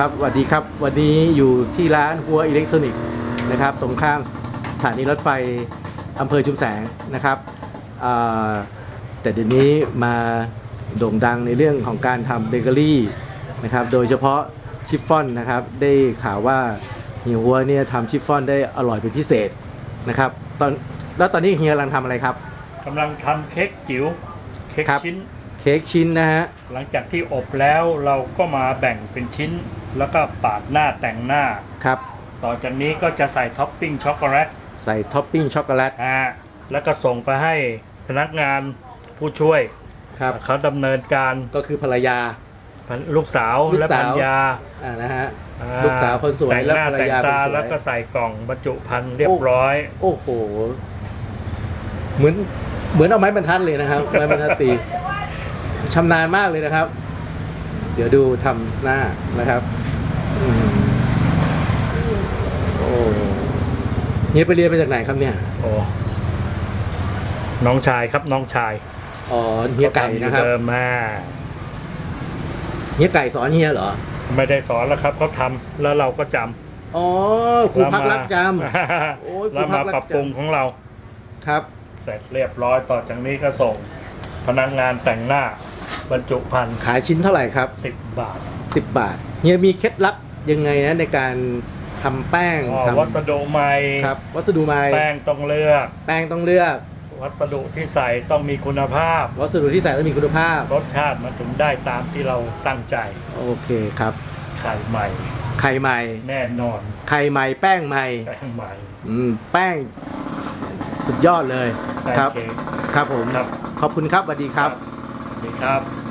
ครับสวัสดีครับ วันนี้อยู่ที่ร้านหัวอิเล็กทรอนิกส์นะครับ ตรงข้ามสถานีรถไฟอำเภอชุมแสงนะครับอ่าแต่เดี๋ยวนี้มาโด่งดังในเรื่องของการทำเบเกอรี่นะครับ โดยเฉพาะชิฟฟ่อนนะครับ ได้ข่าวว่าเฮียหัวเนี่ยทำชิฟฟ่อนได้อร่อยเป็นพิเศษนะครับ ตอนแล้วตอนนี้เฮียกำลังทำอะไรครับกำลังทำเค้กจิ๋วเค้กครับชิ้นเค้กชิ้นนะฮะหลังจากที่อบแล้วเราก็มาแบ่งเป็นชิ้น แล้วก็ปาดหน้าแต่งหน้า ครับ ต่อจากนี้ก็จะใส่ท็อปปิ้งช็อกโกแลตใส่ท็อปปิ้งช็อกโกแลตอ่าแล้วก็ส่งไปให้พนักงานผู้ช่วยครับ เขาดำเนินการก็คือภรรยา ลูกสาวลูกและสาวปัญญาอ่านะฮะ อ่ลูกสาวคนสวยแต่งและหน้าภรรแต่งยาคนตาสวย แล้วก็ใส่กล่องบรรจุภัณฑ์เรียบร้อย โอ้โห เหมือนเหมือนเอาไม้บรรทัดเลยนะครับ ไม้บรรทัดตีชำนาญมากเลยนะครับ เดี๋ยวดูทำหน้านะครับอืมโอ้เฮียไปเรียนมาจากไหนครับเนี่ย โอ้น้องชายครับน้องชายอ๋อเฮียไก่นะครับเดิมมาเฮียไก่สอนเฮียเหรอ ไม่ได้สอนแล้วครับเขาทำแล้วเราก็จำอ๋อครูพักรักจำโอ้ยแล้วมาครูพักรักจำปรับปรุงของเรา ครับ เสร็จเรียบร้อยต่อจากนี้ก็ส่ง พนักงานแต่งหน้า บรรจุภัณฑ์ขายชิ้นเท่าไหร่ครับ สิบบาท10 บาทเฮียมีเคล็ดลับยังไงนะในการทำแป้งอ๋อทำวัสดุใหม่ครับวัสดุใหม่แป้งต้องเลือก แป้งต้องเลือก วัสดุที่ใส่ต้องมีคุณภาพ วัสดุที่ใส่ต้องมีคุณภาพ รสชาติมันถึงได้ตามที่เราตั้งใจโอเคครับ ไข่ใหม่ ไข่ใหม่ แน่นอนไข่ใหม่ แป้งใหม่แป้งใหม่อืมแป้งสุดยอดเลยแป้งครับ เค้ก ครับผม ครับ ขอบคุณครับสวัสดีครับสวัส ดีครับ